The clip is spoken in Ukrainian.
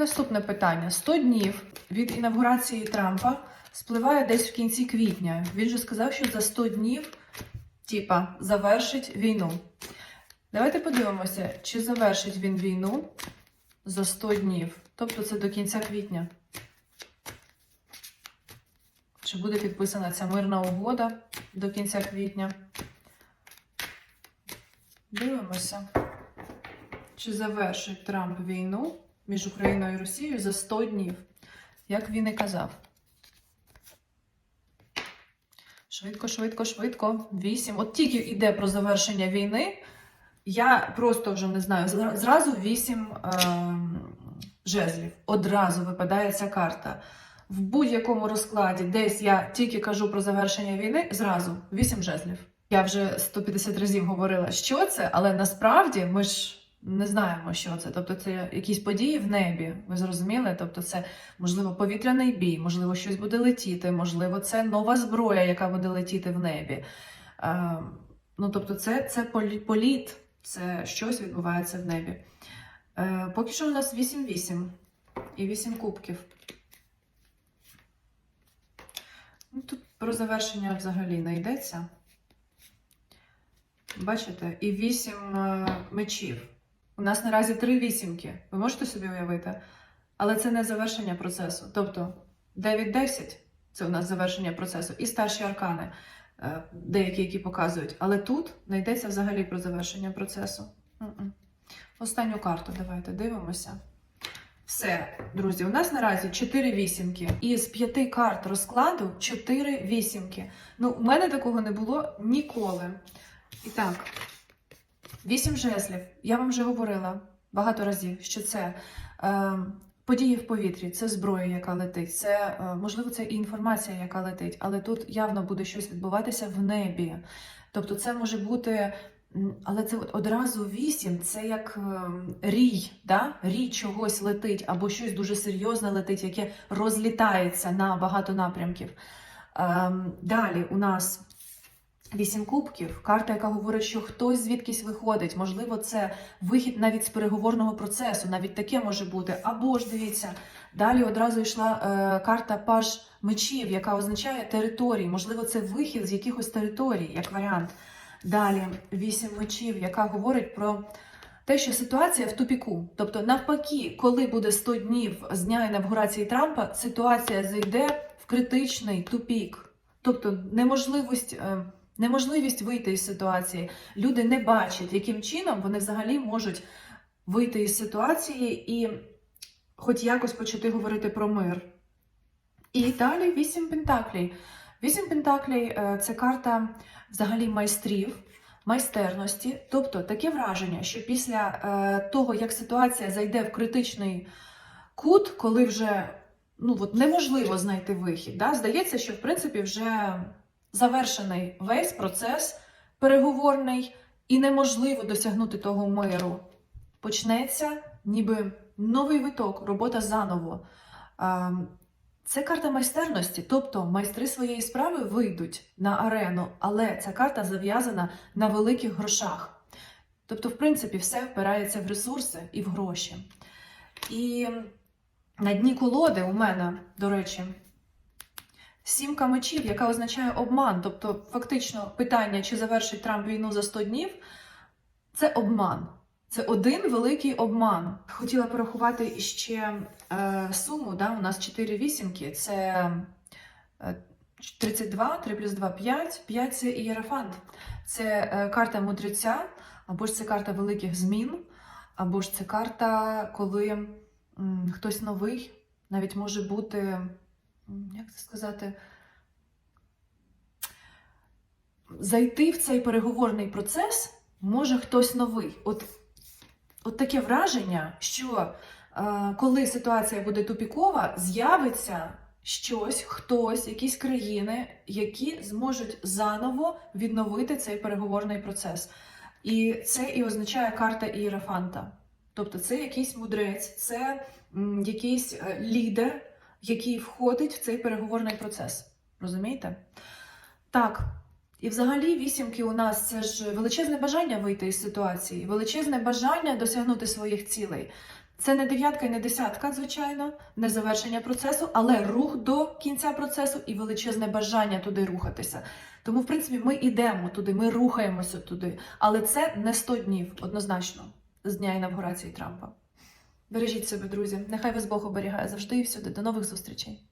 Наступне питання: 100 днів від інавгурації Трампа спливає десь в кінці квітня. Він же сказав, що за 100 днів, типа, завершить війну. Давайте подивимося, чи завершить він війну за 100 днів. Тобто це до кінця квітня. Чи буде підписана ця мирна угода до кінця квітня? Дивимося. Чи завершить Трамп війну між Україною і Росією за 100 днів, як він і казав. Швидко, швидко, швидко. Вісім. От тільки йде про завершення війни. Я просто вже не знаю. Зразу вісім е, жезлів. Одразу випадає ця карта. В будь-якому розкладі, десь я тільки кажу про завершення війни, зразу вісім жезлів. Я вже 150 разів говорила, що це, але насправді ми ж не знаємо, що це. Тобто, це якісь події в небі. Ви зрозуміли? Тобто, це можливо повітряний бій, можливо, щось буде летіти, можливо, це нова зброя, яка буде летіти в небі. Е, ну, тобто, це, це політ, це щось відбувається в небі. Е, поки що у нас 8-8 і 8 кубків. Ну, тут про завершення взагалі не йдеться. Бачите, і 8 е, мечів. У нас наразі три вісімки. Ви можете собі уявити? Але це не завершення процесу. Тобто 9-10 це у нас завершення процесу, і старші аркани, е, деякі, які показують. Але тут не йдеться взагалі про завершення процесу. Останню карту давайте дивимося. Все, друзі, у нас наразі 4 вісімки. Із 5 карт розкладу 4 вісімки. Ну, у мене такого не було ніколи. І так, вісім жезлів. Я вам вже говорила багато разів, що це е, події в повітрі, це зброя, яка летить, це е, можливо, це і інформація, яка летить, але тут явно буде щось відбуватися в небі. Тобто, це може бути. Але це от одразу вісім, це як ем, рій, да? рій чогось летить, або щось дуже серйозне летить, яке розлітається на багато напрямків. Ем, далі у нас Вісім кубків, карта, яка говорить, що хтось звідкись виходить. Можливо, це вихід навіть з переговорного процесу, навіть таке може бути. Або ж дивіться, далі одразу йшла е, карта Паж мечів, яка означає території. Можливо, це вихід з якихось територій, як варіант. Далі вісім мечів, яка говорить про те, що ситуація в тупіку. Тобто, навпаки, коли буде 100 днів з дня інавгурації Трампа, ситуація зайде в критичний тупік. Тобто, неможливість. е, неможливість вийти із ситуації. Люди не бачать, яким чином вони взагалі можуть вийти із ситуації і хоч якось почати говорити про мир. І далі вісім пентаклей. Вісім пентаклей е, це карта взагалі майстрів, майстерності. Тобто таке враження, що після е, того, як ситуація зайде в критичний кут, коли вже ну, от неможливо знайти вихід, да? здається, що в принципі вже завершений весь процес переговорний і неможливо досягнути того миру. Почнеться ніби новий виток, робота заново. Це карта майстерності, тобто майстри своєї справи вийдуть на арену, але ця карта зав'язана на великих грошах. Тобто, в принципі, все впирається в ресурси і в гроші. І на дні колоди у мене, до речі, Сімка мечів, яка означає обман. Тобто, фактично, питання, чи завершить Трамп війну за 100 днів, це обман. Це один великий обман. Хотіла порахувати ще е, суму. Да? У нас 4 вісімки. Це е, 32, 3 плюс 2 5. 5 це ієрофант. Це е, карта мудреця, або ж це карта великих змін, або ж це карта, коли м, хтось новий навіть може бути як це сказати, зайти в цей переговорний процес може хтось новий. От, от таке враження, що е, коли ситуація буде тупікова, з'явиться щось, хтось, якісь країни, які зможуть заново відновити цей переговорний процес. І це і означає карта Ієрофанта. Тобто це якийсь мудрець, це якийсь е, лідер, який входить в цей переговорний процес. Розумієте? Так. І взагалі вісімки у нас це ж величезне бажання вийти із ситуації, величезне бажання досягнути своїх цілей. Це не дев'ятка і не десятка, звичайно, не завершення процесу, але рух до кінця процесу і величезне бажання туди рухатися. Тому, в принципі, ми йдемо туди, ми рухаємося туди. Але це не 100 днів, однозначно, з дня інавгурації Трампа. Бережіть себе, друзі. Нехай вас Бог оберігає завжди і всюди. До нових зустрічей.